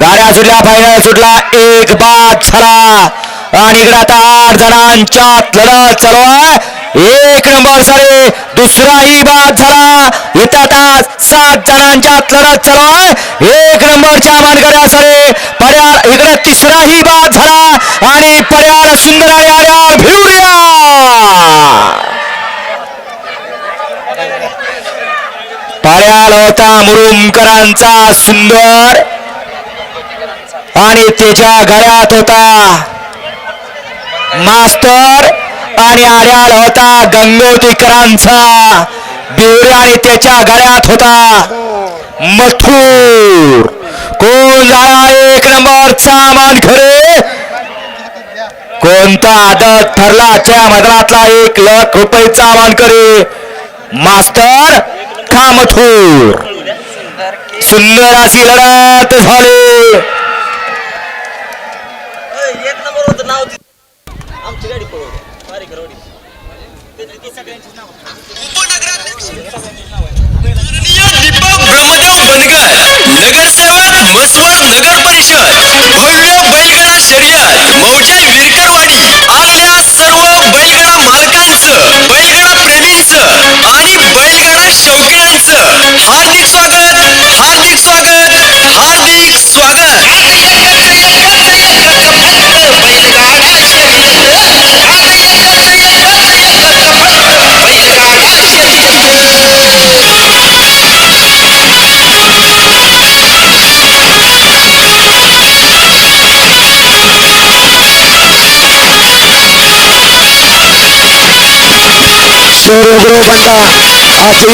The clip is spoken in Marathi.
गाड्या सुटल्या फायनल सुटला. एक बाद झाला. आणि इकडे आता आठ जणांच्या लढत चालू आहे. एक नंबर सारे दुसराही बाद झाला. इथं आता सात जणांच्या लढत चालू आहे. एक नंबरच्या मानकऱ्या सारे पर्याळ इकडे तिसराही बाद झाला. आणि पर्याळ सुंदर आणि आड्याळ भिवड्या पर्याळ होता मुरुमकरांचा सुंदर. आणि त्याच्या गळ्यात होता. मास्तर आणि आड्याल होता गंगोतीकरांचा बिवरे आणि त्याच्या गळ्यात होता. मथूर. कोण झाला एक नंबरचा मानखरे कोणता आदत ठरला त्या मदरातला एक लाख रुपयेचा मानकरी मास्तर का मथूर? सुंदर अशी लढत झाली. नगरसेवक मसवड नगर परिषद भव्य बैलगाडा शर्यत मौजे विरकरवाडी आपल्या सर्व बैलगाडा मालकांचं बैलगाडा प्रेमींचं आणि बैलगाडा शौकीनांचं. हार्दिक स्वागत 중국으로 간다. 아, 중국